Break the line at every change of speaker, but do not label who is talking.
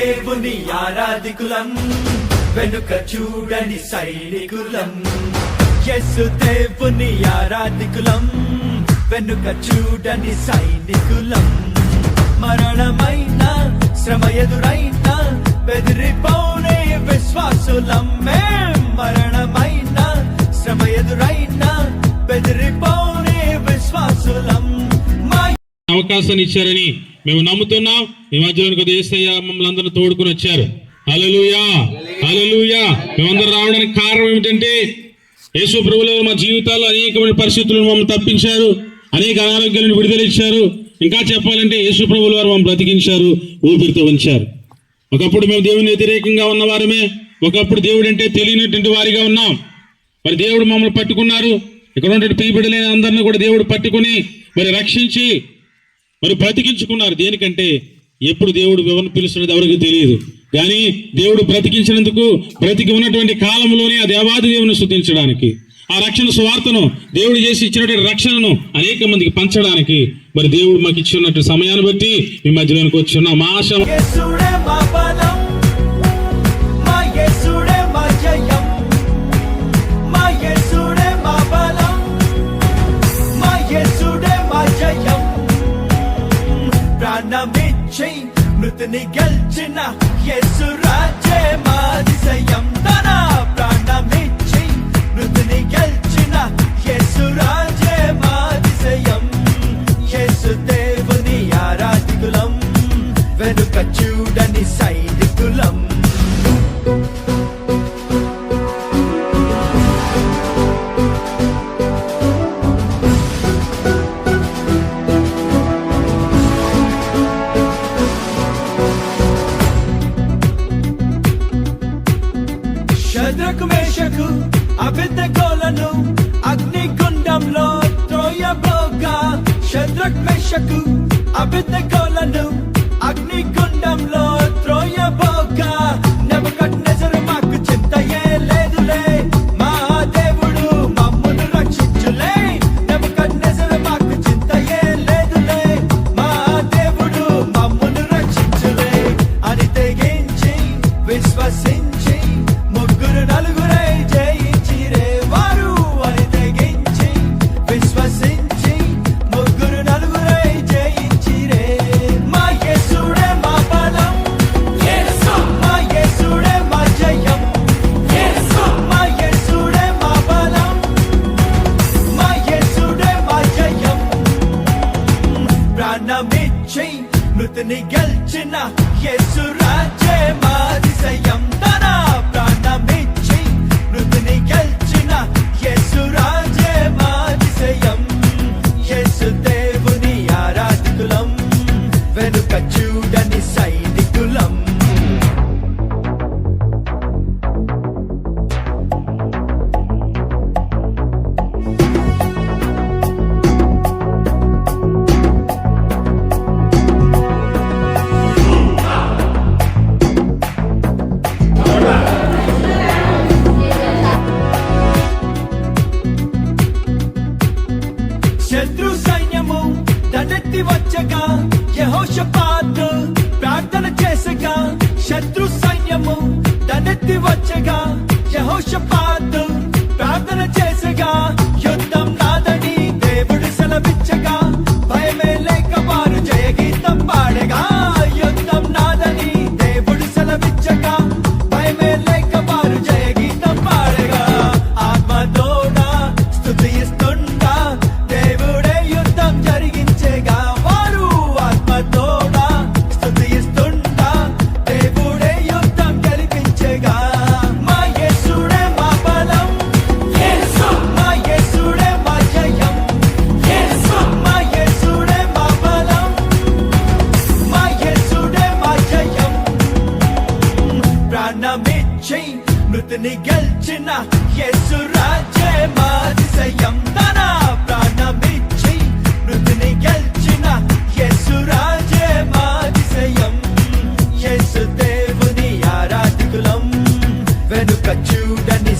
దేవుని ఆరాధికులం వెనుక చూడని సైనికులం. యస్సు దేవుని ఆరాధికులం వెనుక చూడని సైనికులం. మరణమైన శ్రమ ఎదురైన బెదిరిపోనే విశ్వాసులం. మేం మరణమైన శ్రమ ఎదురైన బెదిరిపోనే విశ్వాసులం. మా
అవకాశాన్ని ఇచ్చారని మేము నమ్ముతున్నాం. ఈ మధ్యలో కొద్ది ఏసయ్య మమ్మల్ని అందరూ తోడుకుని వచ్చారు. అలలుయా అలలుయా మేమందరం రావడానికి కారణం ఏమిటంటే యేసు ప్రభులో మా జీవితాల్లో అనేకమైన పరిస్థితులను మమ్మల్ని తప్పించారు. అనేక అనారోగ్యాలను విడుదల ఇచ్చారు ఇంకా చెప్పాలంటే యేసు ప్రభువుల వారు మమ్మల్ని బ్రతికించారు ఊపిరితో ఉంచారు ఒకప్పుడు మేము దేవుని వ్యతిరేకంగా ఉన్నవారమే. ఒకప్పుడు దేవుడు అంటే తెలియనటువంటి వారిగా ఉన్నాం. మరి దేవుడు మమ్మల్ని పట్టుకున్నారు. ఇక్కడ ఉన్నటువంటి పీబిడలేని అందరిని కూడా దేవుడు పట్టుకుని మరి రక్షించి మరి బ్రతికించుకున్నారు. దేనికంటే ఎప్పుడు దేవుడు ఎవరిని పిలుస్తున్నది ఎవరికి తెలియదు. కానీ దేవుడు బ్రతికించినందుకు బ్రతికి ఉన్నటువంటి కాలంలోనే ఆ దేవాది దేవుని శుద్ధించడానికి ఆ రక్షణ సువార్తను దేవుడు చేసి ఇచ్చినటువంటి రక్షణను అనేక మందికి పంచడానికి మరి దేవుడు మాకు ఇచ్చినట్టు సమయాన్ని బట్టి మీ మధ్యలోనికి వచ్చి మా ఆశ
ప్రాణమిచ్చి మృతిని గెలిచిన యేసు రాజే మా తన ప్రాణమిచ్చి మృతిని గెలిచిన అభిద్దగోలను అగ్నిగుండంలో త్రోయబోగా మెషకు మేషకు అభిద్దగోలను అగ్నిగుండంలో త్రోయబోగా నెజరు మాకు చింతయే లేదులే. మృతిని గెలిచిన యేసు రాజే మాదిశయం తన ప్రాణమిచ్చి మృతిని గెలిచిన యేసు రాజే మా యేసు దేవుని ఆరాధికులం. వెనుక చూడని సైన్ ప్రార్థన చేసగా శత్రు సైన్యము తనెత్తి వచ్చగా యహోషపాతు. మృతిని గెలిచిన యేసు రాజే సయం తన ప్రాణమిచ్చి మృతిని గెలిచిన యేసు రాజే మా యేసు దేవుని ఆరాధికులం వెనుక చూడని